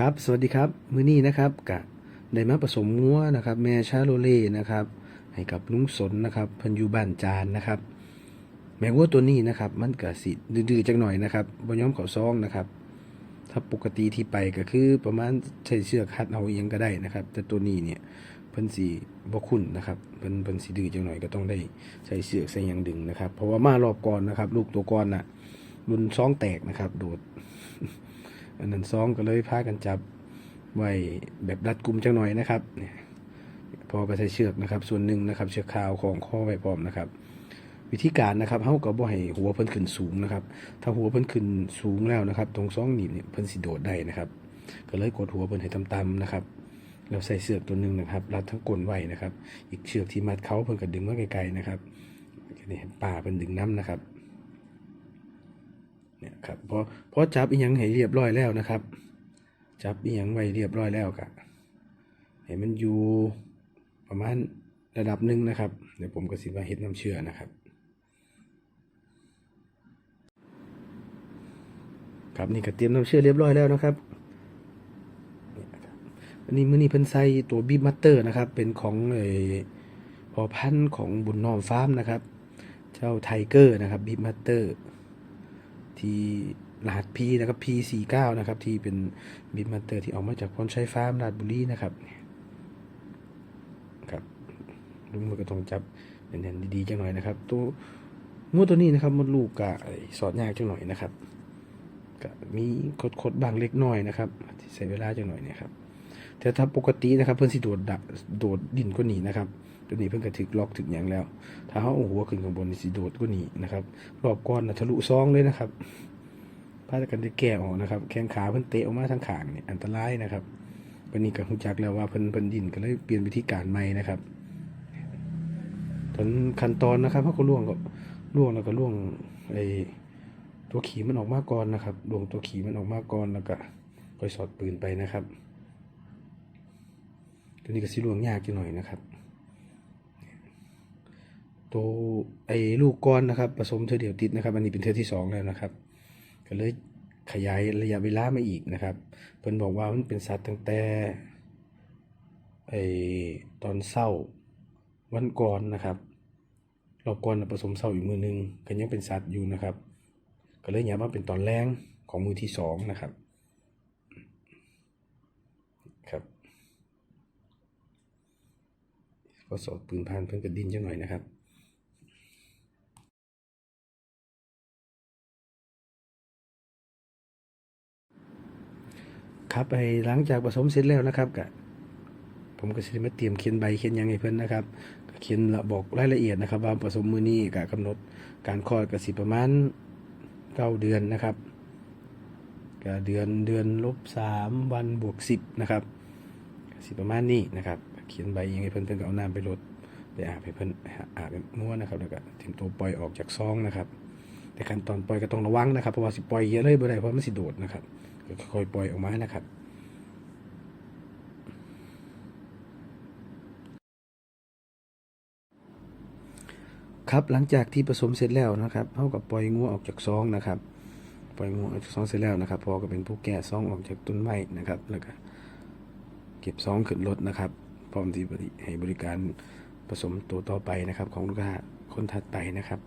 ครับสวัสดีครับมื้อนี้นะครับกะได้มาผสมงัวนะครับ แม่ชาโลเล่นะครับ ให้กับลุงสนนะครับพิ่นยูบ้านจานนะครับ แม่วัวตัวนี้นะครับ มันก็สิดื้อๆจังหน่อยนะครับบ่ยอมเขาซองนะครับ ถ้าปกติที่ไปก็คือประมาณใช้เชือกคัดเอาเองก็ได้นะครับ แต่ตัวนี้เนี่ยเพิ่นสิบ่คุ้นนะครับเพิ่นเพิ่นสิดื้อจังหน่อยก็ต้องได้ใช้เชือกใช้หยังดึงนะครับ เพราะว่ามารอบก่อนนะครับ ลูกตัวก่อนน่ะรุนซองแตกนะครับ โดด อันนั้นซองก็เลยพากันจับไว้แบบรัดกุมจังหน่อยนะครับเนี่ยพอก็ใช้เชือกนะครับ ส่วนหนึ่งนะครับ เชือกขาวของข้อไว้พร้อมนะครับ วิธีการนะครับเฮาก็บ่ให้หัวเพิ่นขึ้นสูงนะครับ ถ้าหัวเพิ่นขึ้นสูงแล้วนะครับ ตรงซองหนีบเนี่ยเพิ่นสิโดดได้นะครับ ก็เลยกดหัวเพิ่นให้ต่ำๆนะครับแล้วใส่เสือกตัวหนึงนะครับรัดทั้งก้นไว้นะครับ อีกเชือกที่มัดเขาเพิ่นก็ดึงมาไกลๆนะครับนี่ป่าเพิ่นดึงน้ำนะครับ เนี่ยครับพอพอจับอีหยังให้เรียบร้อยแล้วนะครับ จับอีหยังไว้เรียบร้อยแล้วก็ให้มันอยู่ประมาณระดับหนึ่งนะครับ เดี๋ยวผมก็สิว่าเฮ็ดน้ำเชื่อนะครับครับนี่ก็เตรียมน้ำเชื่อเรียบร้อยแล้วนะครับนี่นะครับอันนี้มือนี้เพิ่นใส่ตัวบีบมัตเตอร์นะครับ เป็นของเอ่อพอพันธุ์ของบุญน้อมฟาร์มนะครับ เจ้าไทเกอร์นะครับบีบมัตเตอร์ ที่รหัส P นะครับ P49 นะครับ ที่เป็นบิทมาเตอร์ที่ออกมาจากพรชัยฟาร์มราชบุรีนะครับครับลูกมือก็ต้องจับเน่นๆดีๆจังหน่อยนะครับ ตัวงูตัวนี้นะครับมดลูกกะสอดยากจังหน่อยนะครับก็มีคดๆบางเล็กน้อยนะครับที่ใช้เวลาจังหน่อยนะครับ แต่ถ้าปกตินะครับ เพื่อนสิโดดดักโดดดินก็หนีนะครับตัวนี้เพิ่นก็ถึกล็อกถึกอย่างแล้วถ้าเขาเอาหัวขึ้นข้างบนสิโดดก็หนีนะครับรอบก้อนนะทะลุซองเลยนะครับพากันได้แก้ออกนะครับ แข้งขาเพิ่นเตะออกมาทางขางเนี่ยอันตรายนะครับวันนี้ก็รู้จักแล้วว่าเพิ่นเพิ่นดินก็เลยเปลี่ยนวิธีการใหม่นะครับตอนขั้นตอนนะครับเขาก็ล่วงก็ล่วงแล้วก็ล่วงไอ้ตัวขีมันออกมาก่อนนะครับล่วงตัวขีมันออกมาก่อนแล้วก็ค่อยสอดปืนไปนะครับ ตัวนี้ก็สิลวงยากจังหน่อยนะครับ ตัวไอ้ลูกก้อนนะครับ ผสมเธอเดียวติดนะครับ อันนี้เป็นเธอที่สองแล้วนะครับ ก็เลยขยายระยะเวลามาอีกนะครับ เพิ่นบอกว่ามันเป็นสัตว์ตั้งแต่ไอ้ตอนเศร้าวันก่อนนะครับรอบก่อนผสมเศร้าอีกมือหนึงก็ยังเป็นสัตว์อยู่นะครับ ก็เลยย้ายมาเป็นตอนแรงของมือที่สองนะครับ ก็สอดปืนพานเพิ่นกระดินจังหน่อยนะครับครับไอ้หลังจากผสมเสร็จแล้วนะครับก็ผมก็สิมาเตรียมเขียนใบเขียนยังให้เพิ่อนนะครับก็เขียนละบอกรายละเอียดนะครับ ว่าผสมมือนี้ก็กำหนดการคลอดก็สิประมาณเก้าเดือนนะครับก็เดือนเดือนลบสามวันบวกสิบนะครับสิประมาณนี้นะครับ เขียนใบยังไงเพิ่นเพิ่นก็เอาน้ำไปลดไปอาบให้เพิ่นอาบให้ม้วนนะครับแล้วก็ถึงตัวปล่อยออกจากซองนะครับ แต่ขั้นตอนปล่อยก็ต้องระวังนะครับเพราะว่าสิปล่อยเยอะเลยบ่ได้เพราะมันสิโดดนะครับก็ค่อยปล่อยออกมานะครับครับหลังจากที่ผสมเสร็จแล้วนะครับเท่ากับปล่อยงูออกจากซองนะครับ ปล่อยงูออกจากซองเสร็จแล้วนะครับพอก็เป็นผู้แก่ซองออกจากต้นไม้นะครับ แล้วก็เก็บซองขึ้นรถนะครับ พร้อมที่ให้บริการผสมตัวต่อไปนะครับ ของลูกค้าคนถัดไปนะครับ